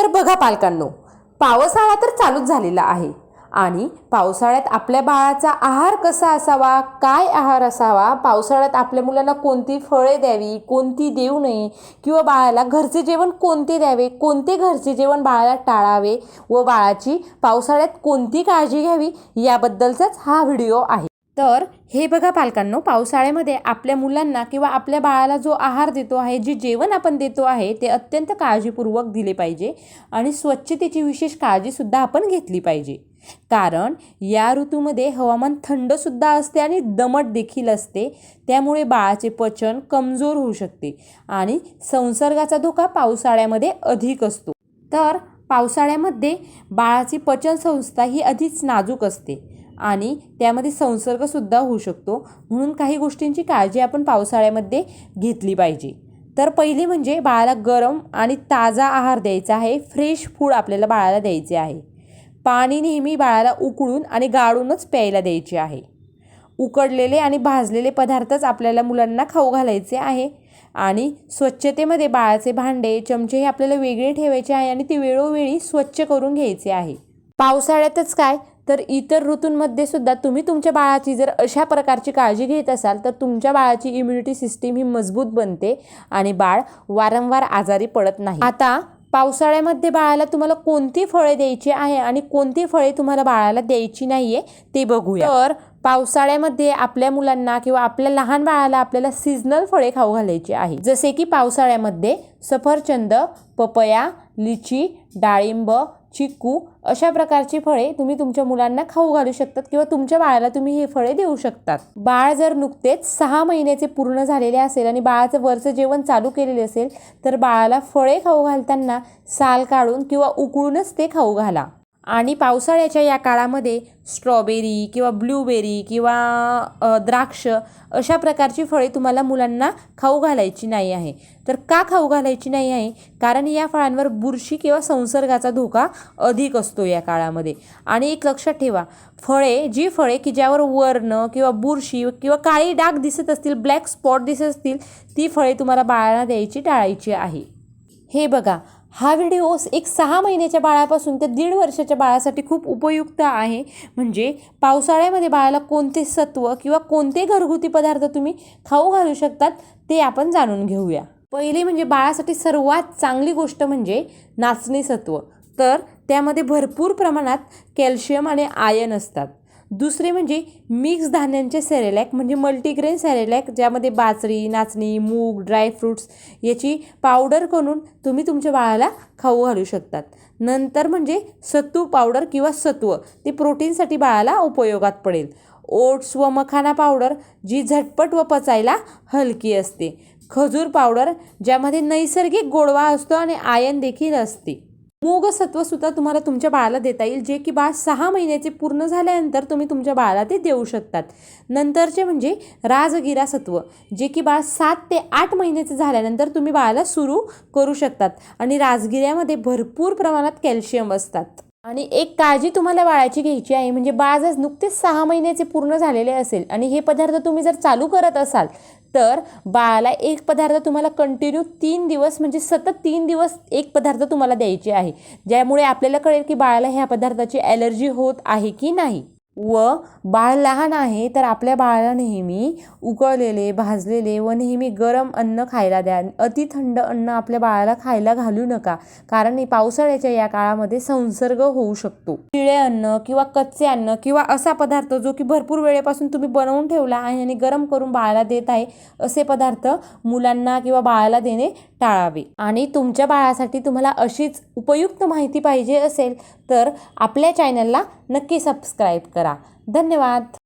तर बघा पालकांनो पावसाळा तर चालूच झालेला आहे. आणि पावसाळ्यात आपल्या बाळाचा आहार कसा असावा काय आहार असावा पावसाळ्यात आपल्या मुलांना कोणती फळे द्यावी कोणती देऊ नये किंवा बाळाला घरचे जेवण कोणते द्यावे कोणते घरचे जेवण बाळाला टाळावे व बाळाची पावसाळ्यात कोणती काळजी घ्यावी याबद्दलचाच हा व्हिडिओ आहे. तर हे बघा पालकांनो पावसाळ्यामध्ये आपल्या मुलांना किंवा आपल्या बाळाला जो आहार देतो आहे जे जेवण आपण देतो आहे ते अत्यंत काळजीपूर्वक दिले पाहिजे आणि स्वच्छतेची विशेष काळजीसुद्धा आपण घेतली पाहिजे. कारण या ऋतूमध्ये हवामान थंडसुद्धा असते आणि दमट देखील असते. त्यामुळे बाळाचे पचन कमजोर होऊ शकते आणि संसर्गाचा धोका पावसाळ्यामध्ये अधिक असतो. तर पावसाळ्यामध्ये बाळाची पचनसंस्था ही अधिक नाजूक असते. आणि त्यामध्ये संसर्गसुद्धा होऊ शकतो. म्हणून काही गोष्टींची काळजी आपण पावसाळ्यामध्ये घेतली पाहिजे. तर पहिली म्हणजे बाळाला गरम आणि ताजा आहार द्यायचा आहे. फ्रेश फूड आपल्याला बाळाला द्यायचे आहे. पाणी नेहमी बाळाला उकळून आणि गाळूनच प्यायला द्यायचे आहे. उकडलेले आणि भाजलेले पदार्थच आपल्याला मुलांना खाऊ घालायचे आहे. आणि स्वच्छतेमध्ये बाळाचे भांडे चमचे हे आपल्याला वेगळे ठेवायचे आहे आणि ते वेळोवेळी स्वच्छ करून घ्यायचे आहे. पावसाळ्यातच काय? तर इतर ऋतूंमध्ये सुद्धा तुम्ही तुमच्या बाळाची जर अशा प्रकारची काळजी घेत असाल तर तुमच्या बाळाची इम्युनिटी सिस्टीम ही मजबूत बनते आणि बाळ वारंवार आजारी पडत नाही. आता पावसाळ्यामध्ये बाळाला तुम्हाला कोणती फळे द्यायची आहे आणि कोणती फळे तुम्हाला बाळाला द्यायची नाही आहे ते बघूया. तर पावसाळ्यामध्ये आपल्या मुलांना किंवा आपल्या लहान बाळाला आपल्याला सीझनल फळे खाऊ घालायची आहे. जसे की पावसाळ्यामध्ये सफरचंद पपया लिची डाळिंब चिक्कू अशा प्रकारची फळे तुम्ही तुमच्या मुलांना खाऊ घालू शकतात किंवा तुमच्या बाळाला तुम्ही हे फळे देऊ शकतात. बाळ जर नुकतेच सहा महिन्याचे पूर्ण झालेले असेल आणि बाळाचं वरचं जेवण चालू केलेले असेल तर बाळाला फळे खाऊ घालताना साल काढून किंवा उकळूनच ते खाऊ घाला. आणि पावसाळ्याच्या या काळामध्ये स्ट्रॉबेरी किंवा ब्लूबेरी किंवा द्राक्ष अशा प्रकारची फळे तुम्हाला मुलांना खाऊ घालायची नाही आहे. तर का खाऊ घालायची नाही आहे? कारण या फळांवर बुरशी किंवा संसर्गाचा धोका अधिक असतो या काळामध्ये. आणि एक लक्षात ठेवा फळे जी फळे की ज्यावर वर्ण किंवा बुरशी किंवा काळी डाग दिसत असतील ब्लॅक स्पॉट दिसत असतील ती फळे तुम्हाला बाळाला द्यायची टाळायची आहे. हे बघा हा व्हिडिओ एक सहा महिन्याच्या बाळापासून ते दीड वर्षाच्या बाळासाठी खूप उपयुक्त आहे. म्हणजे पावसाळ्यामध्ये बाळाला कोणते सत्व किंवा कोणते घरगुती पदार्थ तुम्ही खाऊ घालू शकतात ते आपण जाणून घेऊया. पहिले म्हणजे बाळासाठी सर्वात चांगली गोष्ट म्हणजे नाचणी सत्व. तर त्यामध्ये भरपूर प्रमाणात कॅल्शियम आणि आयन असतात. दुसरे म्हणजे मिक्स धान्यांचे सेरेलॅक म्हणजे मल्टीग्रेन सेरेलॅक ज्यामध्ये बाजरी नाचणी मूग ड्रायफ्रूट्स याची पावडर करून तुम्ही तुमच्या बाळाला खाऊ घालू शकतात. नंतर म्हणजे सत्तू पावडर किंवा सत्व ते प्रोटीनसाठी बाळाला उपयोगात पडेल. ओट्स व मखाना पावडर जी झटपट व पचायला हलकी असते. खजूर पावडर ज्यामध्ये नैसर्गिक गोडवा असतो आणि आयन देखील असते. मूगसत्व सुद्धा तुम्हाला तुमच्या बाळाला देता येईल जे की बाळ सहा महिन्याचे पूर्ण झाल्यानंतर तुम्ही तुमच्या बाळाला ते देऊ शकतात. नंतरचे म्हणजे राजगिरा सत्व जे की बाळ सात ते आठ महिन्याचे झाल्यानंतर तुम्ही बाळाला सुरू करू शकतात आणि राजगिऱ्यामध्ये भरपूर प्रमाणात कॅल्शियम असतात. आणि एक काळजी तुम्हाला बाळाची घ्यायची आहे म्हणजे बाळ जर नुकतेच सहा महिन्याचे पूर्ण झालेले असेल आणि हे पदार्थ तुम्ही जर चालू करत असाल तर बाळाला एक पदार्थ तुम्हाला कंटिन्यू तीन दिवस म्हणजे सतत तीन दिवस एक पदार्थ तुम्हाला द्यायचे आहे. ज्यामुळे आपल्याला कळेल की बाळाला ह्या पदार्थाची ॲलर्जी होत आहे की नाही. व बाळ लहान आहे तर आपल्या बाळाला नेहमी उकळलेले भाजलेले व नेहमी गरम अन्न खायला द्या. अति थंड अन्न आपल्या बाळाला खायला घालू नका कारण हे पावसाळ्याच्या या काळामध्ये संसर्ग होऊ शकतो. शिळे अन्न किंवा कच्चे अन्न किंवा असा पदार्थ जो की भरपूर वेळेपासून तुम्ही बनवून ठेवला आहे आणि गरम करून बाळाला देत आहे असे पदार्थ मुलांना किंवा बाळाला देणे टाळावे. आणि तुमच्या बाळासाठी तुम्हाला अशीच उपयुक्त माहिती पाहिजे असेल तर आपल्या चॅनलला नक्की सबस्क्राईब करा. धन्यवाद.